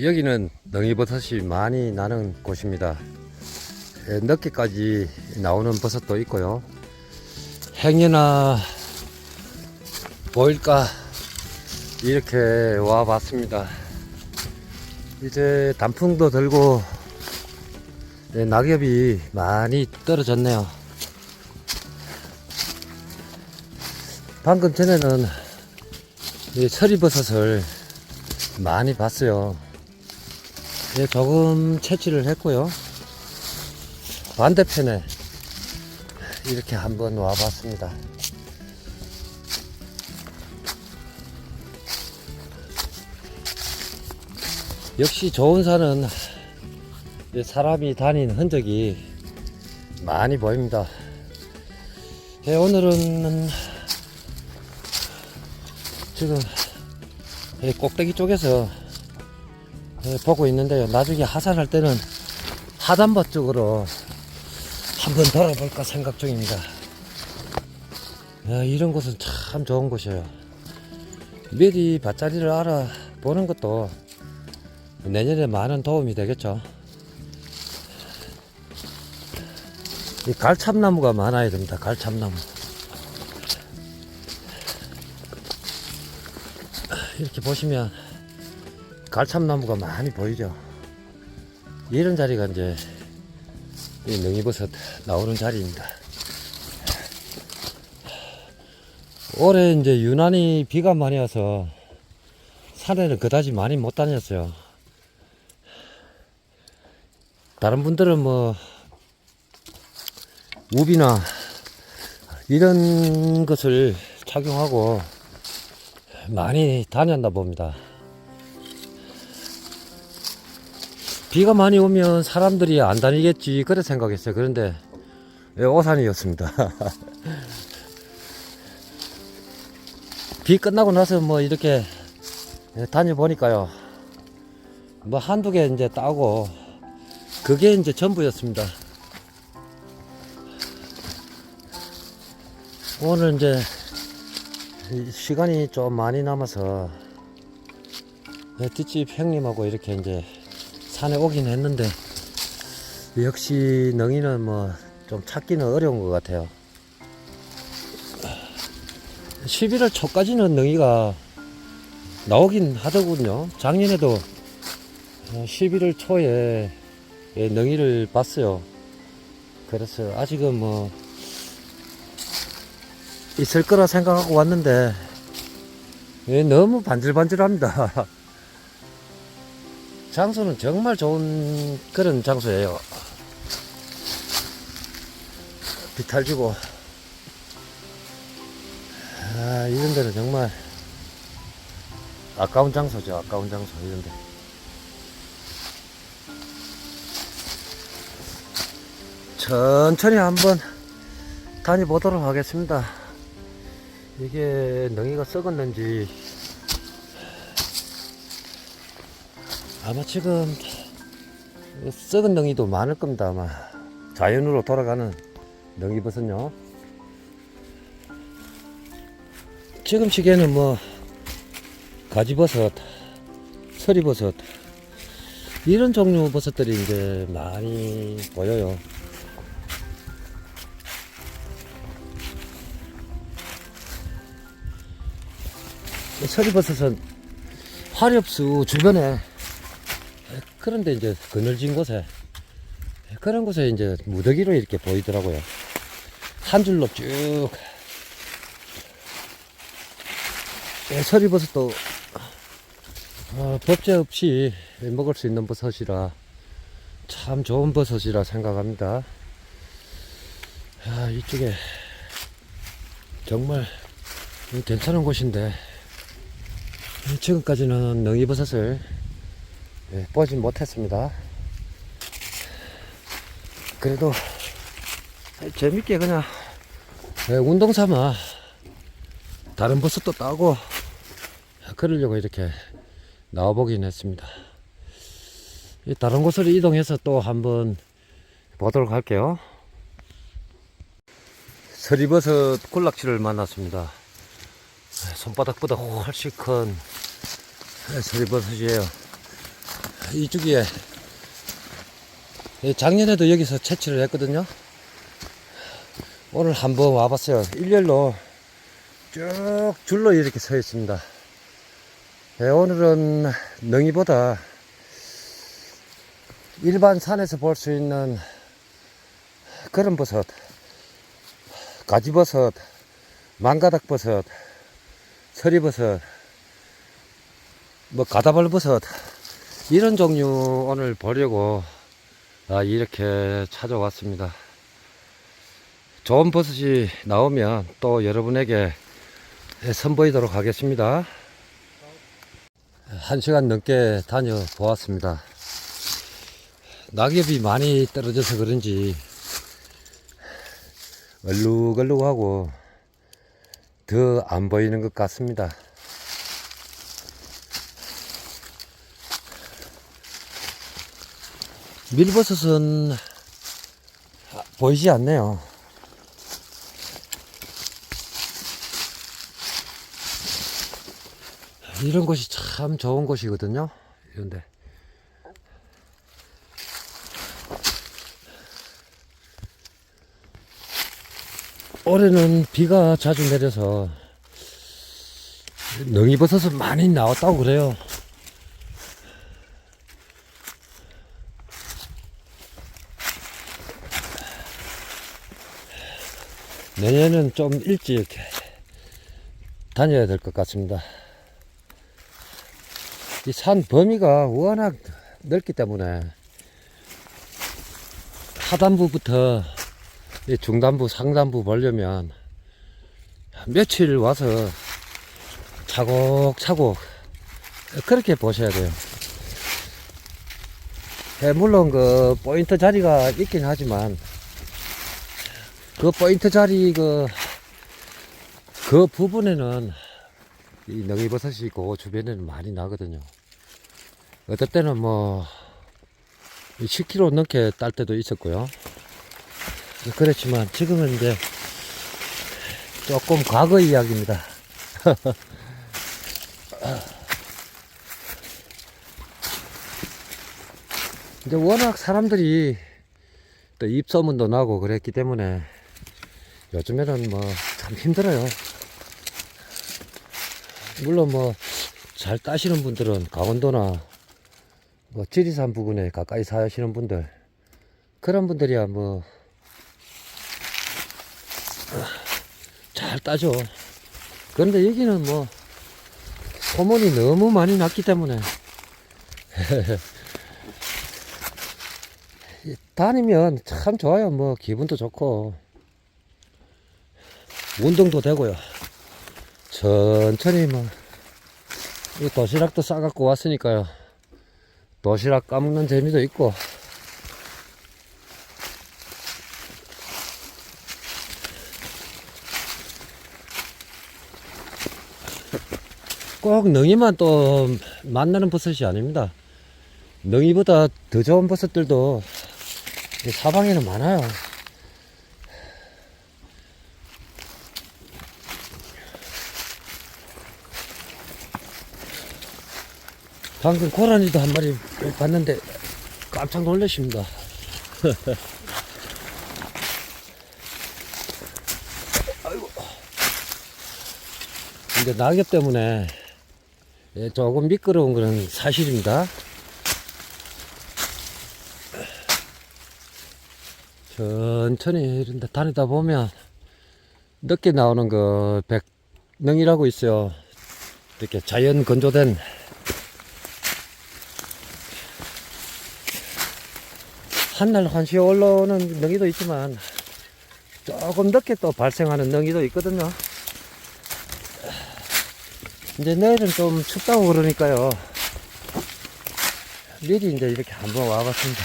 여기는 능이버섯이 많이 나는 곳입니다. 예, 늦게까지 나오는 버섯도 있고요. 행여나 보일까 이렇게 와 봤습니다. 이제 단풍도 들고 예, 낙엽이 많이 떨어졌네요. 방금 전에는 이 서리버섯을 많이 봤어요. 예, 조금 채취를 했고요. 반대편에 이렇게 한번 와봤습니다. 역시 좋은 산은 이 사람이 다닌 흔적이 많이 보입니다. 예, 오늘은 지금 이 꼭대기 쪽에서 예, 보고 있는데요. 나중에 하산할 때는 하단버 쪽으로 한번 돌아볼까 생각 중입니다. 야, 이런 곳은 참 좋은 곳이에요. 미리 밭자리를 알아보는 것도 내년에 많은 도움이 되겠죠. 이 갈참나무가 많아야 됩니다. 갈참나무. 이렇게 보시면 갈참나무가 많이 보이죠. 이런 자리가 이제 이 능이버섯 나오는 자리입니다. 올해 이제 유난히 비가 많이 와서 산에는 그다지 많이 못 다녔어요. 다른 분들은 뭐 우비나 이런 것을 착용하고 많이 다녔나 봅니다. 비가 많이 오면 사람들이 안 다니겠지 그래 생각했어요. 그런데 예, 오산이었습니다. 비 끝나고 나서 뭐 이렇게 예, 다녀보니까요. 뭐 한두 개 이제 따고 그게 이제 전부였습니다. 오늘 이제 이 시간이 좀 많이 남아서 네, 뒷집 형님하고 이렇게 이제 산에 오긴 했는데 역시 능이는 뭐 좀 찾기는 어려운 것 같아요. 11월 초까지는 능이가 나오긴 하더군요. 작년에도 11월 초에 예, 능이를 봤어요. 그래서 아직은 뭐 있을 거라 생각하고 왔는데 예, 너무 반질반질합니다. 장소는 정말 좋은 그런 장소예요. 비탈 주고 아 이런 데는 정말 아까운 장소죠. 아까운 장소 이런 데. 천천히 한번 다녀보도록 하겠습니다. 이게 능이가 썩었는지 아마 지금 썩은 능이도 많을 겁니다 아마. 자연으로 돌아가는 능이버섯요. 지금 시기에는 뭐 가지버섯 서리버섯 이런 종류 버섯들이 이제 많이 보여요. 이 서리버섯은 화렵수 주변에 그런데 이제 그늘진 곳에 그런 곳에 이제 무더기로 이렇게 보이더라고요. 한 줄로 쭉. 예, 서리버섯도 어, 법제 없이 먹을 수 있는 버섯이라 참 좋은 버섯이라 생각합니다. 아, 이쪽에 정말 괜찮은 곳인데 지금까지는 능이버섯을 예, 보지 못했습니다. 그래도 재밌게 그냥 예, 운동 삼아 다른 버섯도 따고 그러려고 이렇게 나와보긴 했습니다. 이 다른 곳으로 이동해서 또 한번 보도록 할게요. 서리버섯 군락지를 만났습니다. 손바닥보다 훨씬 큰 서리버섯이에요. 이쪽에 예, 작년에도 여기서 채취를 했거든요. 오늘 한번 와봤어요. 일렬로 쭉 줄로 이렇게 서 있습니다. 예, 오늘은 능이보다 일반 산에서 볼 수 있는 그런 버섯, 가지버섯, 망가닥버섯, 서리버섯, 뭐 가다발버섯 이런 종류 오늘 보려고 아, 이렇게 찾아왔습니다. 좋은 버섯이 나오면 또 여러분에게 선보이도록 하겠습니다. 한 시간 넘게 다녀보았습니다. 낙엽이 많이 떨어져서 그런지 얼룩얼룩하고 더 안 보이는 것 같습니다. 밀버섯은 아, 보이지 않네요. 이런 곳이 참 좋은 곳이거든요. 이런데. 올해는 비가 자주 내려서 능이버섯은 많이 나왔다고 그래요. 내년은 좀 일찍 다녀야 될 것 같습니다. 이 산 범위가 워낙 넓기 때문에 하단부부터 이 중단부, 상단부 보려면 며칠 와서 차곡차곡 그렇게 보셔야 돼요. 예, 물론 그 포인트 자리가 있긴 하지만 그 포인트 자리 그, 그 부분에는 이 능이버섯이 그 주변에는 많이 나거든요. 어떨 때는 뭐 10kg 넘게 딸 때도 있었고요. 그렇지만 지금은 이제 조금 과거 이야기입니다. 이제 워낙 사람들이 또 입소문도 나고 그랬기 때문에 요즘에는 뭐 참 힘들어요. 물론 뭐 잘 따시는 분들은 강원도나 뭐 지리산 부근에 가까이 사시는 분들 그런 분들이야 뭐 잘 따죠. 그런데 여기는 뭐 소문이 너무 많이 났기 때문에 다니면 참 좋아요. 뭐 기분도 좋고 운동도 되고요. 천천히 뭐 이 도시락도 싸갖고 왔으니까요. 도시락 까먹는 재미도 있고 꼭 능이만 또 만나는 버섯이 아닙니다. 능이보다 더 좋은 버섯들도 이 사방에는 많아요. 방금 고라니도 한 마리 봤는데 깜짝 놀라십니다. 아이고. 근데 낙엽 때문에 예, 조금 미끄러운 거는 사실입니다. 천천히 이런데 다니다 보면 늦게 나오는 그 백능이라고 있어요. 이렇게 자연 건조된 한날 한시에 올라오는 능이도 있지만 조금 늦게 또 발생하는 능이도 있거든요. 이제 내일은 좀 춥다고 그러니까요. 미리 이제 이렇게 한번 와봤습니다.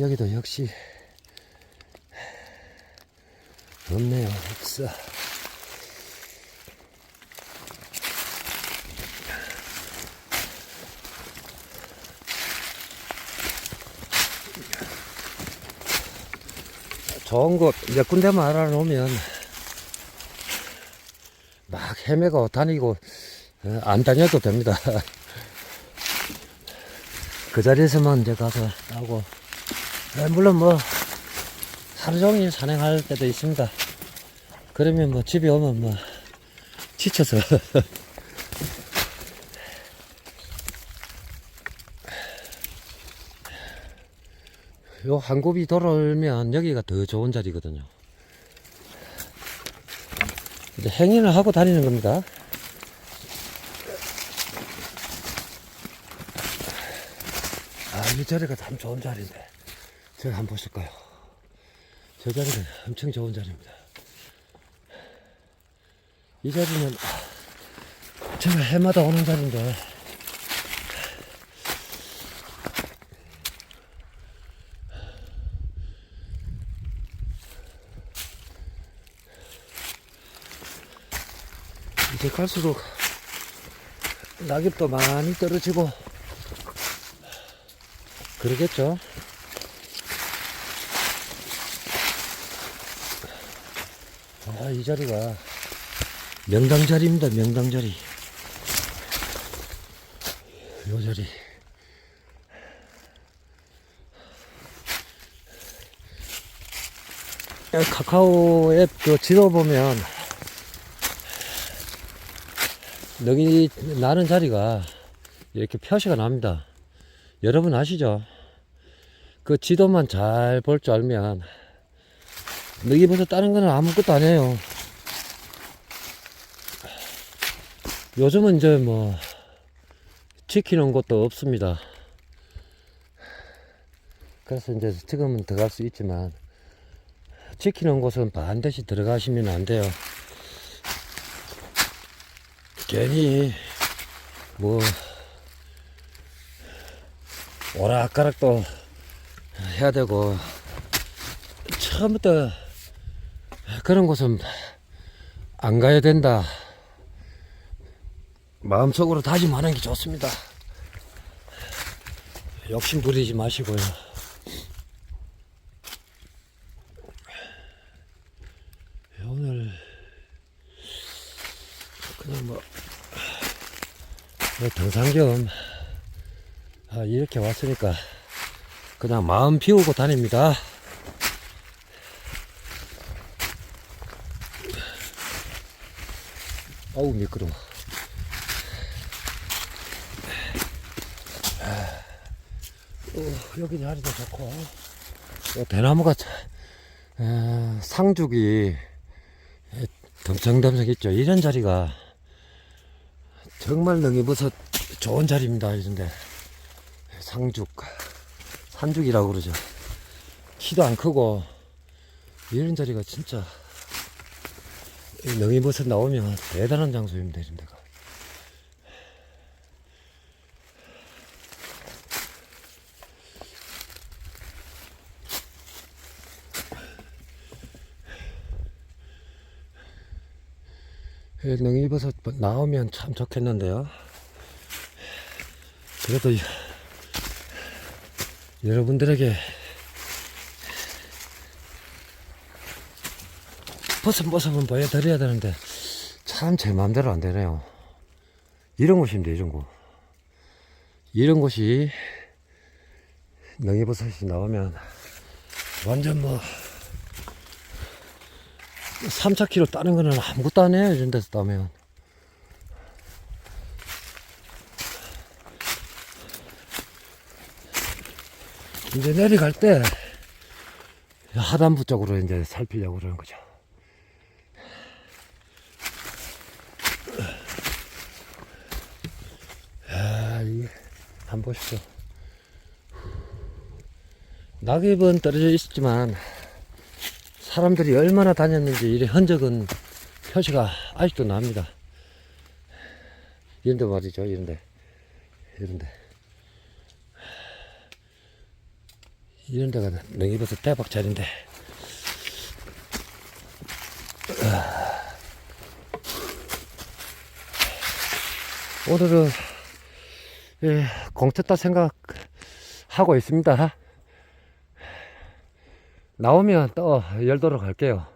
여기도 역시 없네요. 없어. 좋은 곳 몇 군데만 알아놓으면 막 헤매고 다니고 어, 안 다녀도 됩니다. 그 자리에서만 이제 가서 따고 네, 물론 뭐 하루 종일 산행할 때도 있습니다. 그러면 뭐 집에 오면 뭐 지쳐서 요한 곱이 돌아오면 여기가 더 좋은 자리거든요. 이제 행인을 하고 다니는 겁니다. 아, 이 자리가 참 좋은 자리인데. 제가 한번 보실까요? 저 자리는 엄청 좋은 자리입니다. 이 자리는 아, 제가 해마다 오는 자리인데. 이제 갈수록 낙엽도 많이 떨어지고 그러겠죠. 아, 이 자리가 명당 자리입니다. 명당 자리. 요 자리. 카카오 앱 그 지도 보면 여기 나는 자리가 이렇게 표시가 납니다. 여러분 아시죠? 그 지도만 잘 볼 줄 알면 여기보다 다른 거는 아무것도 아니에요. 요즘은 이제 뭐 지키는 곳도 없습니다. 그래서 이제 지금은 들어갈 수 있지만 지키는 곳은 반드시 들어가시면 안 돼요. 괜히 뭐 오락가락도 해야 되고 처음부터 그런 곳은 안 가야 된다. 마음속으로 다짐하는 게 좋습니다. 욕심 부리지 마시고요. 오늘 그냥 뭐, 뭐 등산 겸 아, 이렇게 왔으니까 그냥 마음 비우고 다닙니다. 어우 미끄러워. 어, 여기 자리도 좋고 어, 대나무가 자- 에, 상죽이 에, 덤성덤성 있죠. 이런 자리가 정말 능이버섯 좋은 자리입니다. 이런데 상죽 산죽이라고 그러죠. 키도 안 크고 이런 자리가 진짜 이 능이버섯 나오면 대단한 장소입니다. 이런 데가. 능이버섯 나오면 참 좋겠는데요. 그래도 이- 여러분들에게 버섯 모습은 보여드려야 되는데 참 제 마음대로 안 되네요. 이런 곳인데 이런 곳. 이런 곳이 능이버섯이 나오면 완전 뭐 3, 4kg 따는 거는 아무것도 안 해요. 이런 데서 따면. 이제 내려갈 때 하단부 쪽으로 이제 살피려고 그러는 거죠. 야, 이게 한번 보십시오. 낙엽은 떨어져 있었지만 사람들이 얼마나 다녔는지 이 흔적은 표시가 아직도 납니다. 이런데 말이죠, 이런데. 이런데. 이런 데가 능이버섯 대박 자리인데. 오늘은, 예, 공쳤다 생각하고 있습니다. 나오면 또 열도록 할게요.